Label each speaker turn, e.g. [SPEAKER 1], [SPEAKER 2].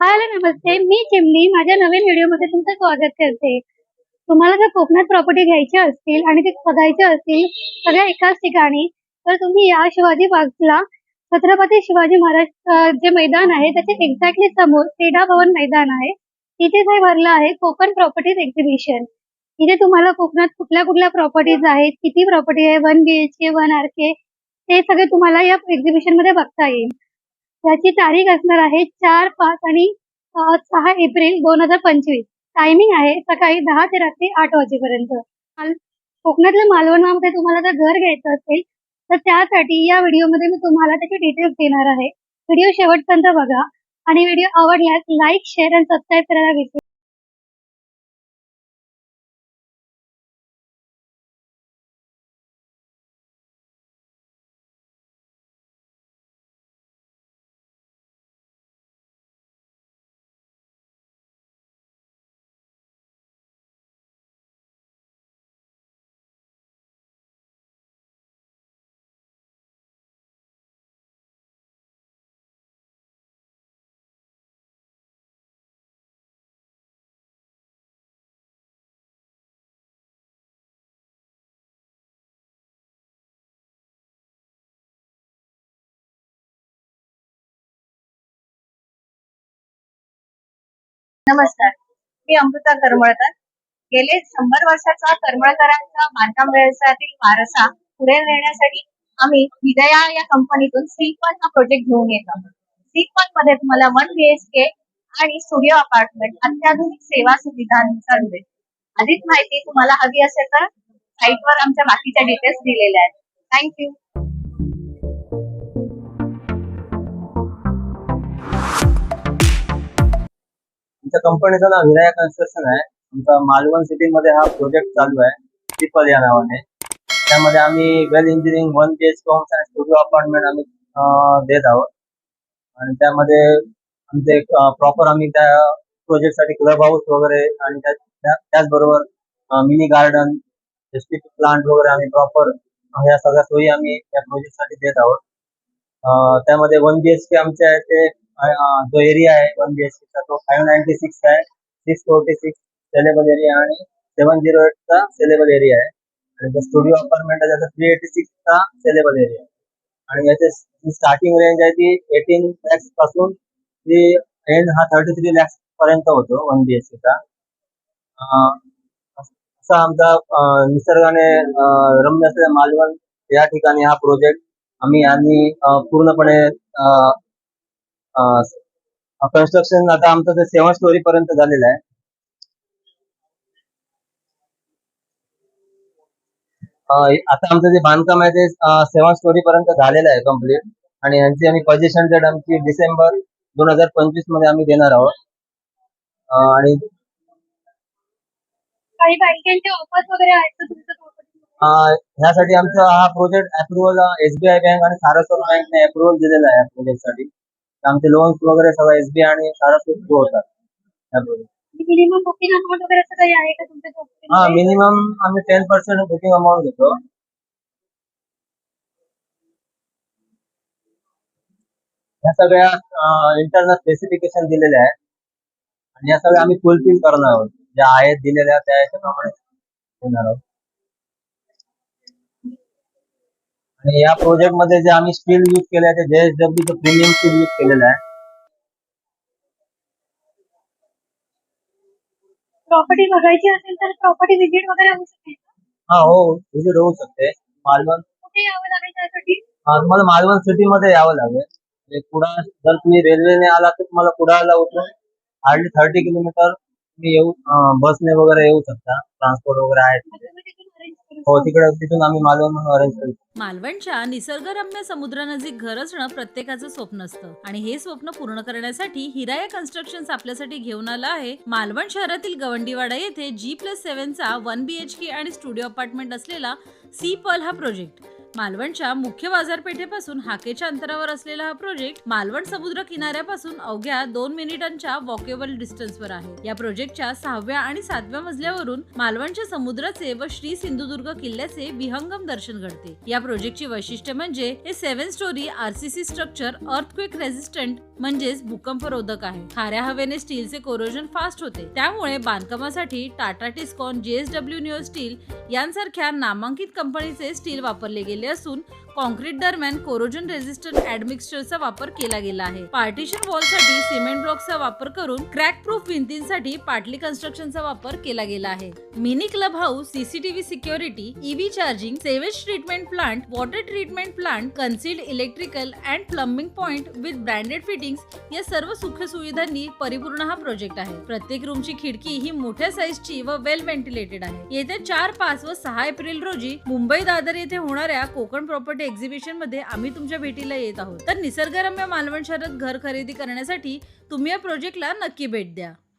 [SPEAKER 1] Hello नमस्ते. मी चिमणी. माझ्या नवीन व्हिडिओमध्ये तुमचं स्वागत करते. तुम्हाला जर कोकणात प्रॉपर्टी घ्यायची असतील आणि ते बघायचे असतील सगळ्या एकाच ठिकाणी तर तुम्ही या शिवाजी पार्कला छत्रपती शिवाजी महाराज जे मैदान आहे त्याच्या एक्झॅक्टली समोर क्रीडा भवन मैदान आहे. तिथे जे भरलं आहे कोकण प्रॉपर्टीज एक्झिबिशन इथे तुम्हाला कोकणात कुठल्या कुठल्या प्रॉपर्टीज आहेत किती प्रॉपर्टी आहे one B H K one R K ते सगळे तुम्हाला या एक्झिबिशनमध्ये बघता येईल. याची तारीख असणार आहे चार पाच आणि सहा एप्रिल दोन हजार पंचवीस. टायमिंग आहे सकाळी दहा ते रात्री आठ वाजेपर्यंत. कोकणातल्या मालवणामध्ये तुम्हाला जर घर घ्यायचं असेल तर त्यासाठी या व्हिडिओमध्ये मी तुम्हाला त्याचे डिटेल्स देणार आहे. व्हिडिओ शेवटपर्यंत बघा आणि व्हिडिओ आवडल्यास लाईक शेअर आणि सबस्क्राईब करायला विसरू
[SPEAKER 2] नमस्कार. मी अमृता करमळकर. गेले शंभर वर्षाचा करमळकरांचा बांधकाम व्यवसायातील वारसा पुढे नेण्यासाठी आम्ही विजया या कंपनीतून सीपन हा प्रोजेक्ट घेऊन येत आहोत. सीपनमध्ये तुम्हाला वन बीएचके आणि स्टुडिओ अपार्टमेंट अत्याधुनिक सेवा सुविधांचा मिळेल अधिक माहिती तुम्हाला हवी असेल तर साईटवर आमच्या बाकीच्या डिटेल्स दिलेल्या आहेत. थँक्यू
[SPEAKER 3] आमच्या कंपनीचं नाव विनायक कन्स्ट्रक्शन आहे. आमचा मालवण सिटी मध्ये हा प्रोजेक्ट चालू आहे ट्रिपल या नावाने. त्यामध्ये आम्ही well engineering one B H homes आणि स्टुडिओ अपार्टमेंट आम्ही देत आहोत. आणि त्यामध्ये आमचे प्रॉपर आम्ही त्या प्रोजेक्टसाठी क्लब हाऊस वगैरे आणि त्याचबरोबर मिनी गार्डन प्लांट वगैरे आम्ही प्रॉपर ह्या सगळ्या सोयी आम्ही त्या प्रोजेक्टसाठी देत आहोत. त्यामध्ये वन बी एच के आमचे आहे ते जो एरिया आहे वन बी एच केचा तो फाईव्ह नाईन्टी सिक्स आहे six forty six saleable area आणि सेवन झिरो एटचा सेलेबल एरिया आहे. आणि जो स्टुडिओ अपार्टमेंट आहे त्याचा थ्री एटी सिक्सचा सेलेबल एरिया आहे. आणि याची स्टार्टिंग रेंज आहे ती एटीन लॅक्सपासून ती एंड हा थर्टी थ्री लॅक्स पर्यंत होतो वन बी एच केचा असा आमचा निसर्गाने रम्य असलेल्या मालवण या ठिकाणी हा प्रोजेक्ट आम्ही आणि पूर्णपणे कन्स्ट्रक्शन आता आमचं ते सेवन स्टोरी पर्यंत झालेलं आहे. आता आमचं जे बांधकाम आहे ते सेवन स्टोरी पर्यंत झालेलं आहे कंप्लीट आणि यांची आम्ही पोझिशन डेट आमची डिसेंबर दोन हजार पंचवीसमध्ये आम्ही देणार आहोत. आणि
[SPEAKER 1] काही बँकेचे ऑफर्स वगैरे आहेत
[SPEAKER 3] ह्यासाठी आमचा हा प्रोजेक्ट अप्रुव्हल एसबीआय बँक आणि सारस्वत बँकने अप्रुव्हल दिलेला आहे या प्रोजेक्टसाठी. आमचे लोन्स वगैरे सगळं एसबीआय आणि सारस्वत थ्रू होतात.
[SPEAKER 1] मिनिमम बुकिंग अमाऊंट वगैरे असं काही आहे का तुमच्या
[SPEAKER 3] हा
[SPEAKER 1] मध्ये?
[SPEAKER 3] मिनिमम आम्ही टेन पर्सेंट बुकिंग अमाऊंट घेतो. ह्या सगळ्या इंटरनल स्पेसिफिकेशन दिलेल्या आहेत. आणि या सगळ्या आम्ही फुलफिल करणार आहोत. ज्या आहेत दिलेल्या त्या याच्याप्रमाणे होणार आहोत. आणि या प्रोजेक्टमध्ये जे आम्ही स्टील यूज केले आहे ते जेएसडब्ल्यू प्रीमियम स्टील यूज केलेलं आहे.
[SPEAKER 1] प्रॉपर्टी बघायची असेल तर प्रॉपर्टी विजिट वगैरे होऊ शकेल का?
[SPEAKER 3] हा हो विजिट होऊ शकते. मालवण.
[SPEAKER 1] कुठे यावं लागेल त्यासाठी?
[SPEAKER 3] हा, तुम्हाला मालवण सिटी मध्ये यावं लागेल. म्हणजे कुडाळ जर तुम्ही रेल्वेने आला तर तुम्हाला कुडाळला उतरून हार्डली थर्टी किलोमीटर तुम्ही येऊ बसने वगैरे येऊ शकता. ट्रान्सपोर्ट वगैरे आहे हो तिकडे तिथून आम्ही मालवण म्हणून अरेंज करू
[SPEAKER 4] मालवणच्या निसर्गरम्य समुद्रानजीक घर असणं प्रत्येकाचं स्वप्न असतं. आणि हे स्वप्न पूर्ण करण्यासाठी हिराया कन्स्ट्रक्शन आपल्यासाठी घेऊन आलं आहे. मालवण शहरातील गवंडीवाडा येथे जी प्लस सेव्हनचा वन बी एच के आणि स्टुडिओ अपार्टमेंट असलेला सी पल हा प्रोजेक्ट मालवणच्या मुख्य बाजारपेठेपासून हाकेच्या अंतरावर असलेला हा प्रोजेक्ट मालवण समुद्र किनाऱ्यापासून अवघ्या दोन मिनिटांच्या वॉकेबल डिस्टन्सवर आहे. या प्रोजेक्टच्या सहाव्या आणि सातव्या मजल्यावरून मालवणच्या समुद्राचे व श्री सिंधुदुर्ग किल्ल्याचे विहंगम दर्शन घडते. या प्रोजेक्टची वैशिष्ट्य म्हणजे हे seven storey RCC structure earthquake resistant म्हणजेच भूकंपरोधक आहे. खाऱ्या हवेने स्टीलचे कोरोजन फास्ट होते. त्यामुळे बांधकामासाठी Tata Tiscon JSW new steel यांसारख्या नामांकित कंपनीचे स्टील वापरले गेले असून कॉन्क्रीट दरम्यान कोरोजन रेजिस्टंट ऍडमिक्स्चरचा वापर केला गेला आहे. पार्टिशन वॉलसाठी सिमेंट ब्लॉकचा वापर करून क्रॅक प्रूफ भिंतींसाठी पाटली कन्स्ट्रक्शनचा वापर केला गेला आहे. Mini club house CCTV security EV charging sewage treatment plant water treatment plant concealed electrical and plumbing point with branded fittings या सर्व सुख सुविधांनी परिपूर्ण हा प्रोजेक्ट आहे. प्रत्येक रूमची खिडकी ही मोठ्या साईजची व वेल व्हेंटिलेटेड आहे. येत्या चार पाच व सहा एप्रिल रोजी मुंबई दादर येथे होणाऱ्या कोकण प्रॉपर्टी एक्झिबिशनमध्ये आम्ही तुमच्या भेटीला येत आहोत. तर निसर्गरम्य मालवण शहरात घर खरेदी करण्यासाठी तुम्ही या प्रोजेक्टला नक्की भेट द्या.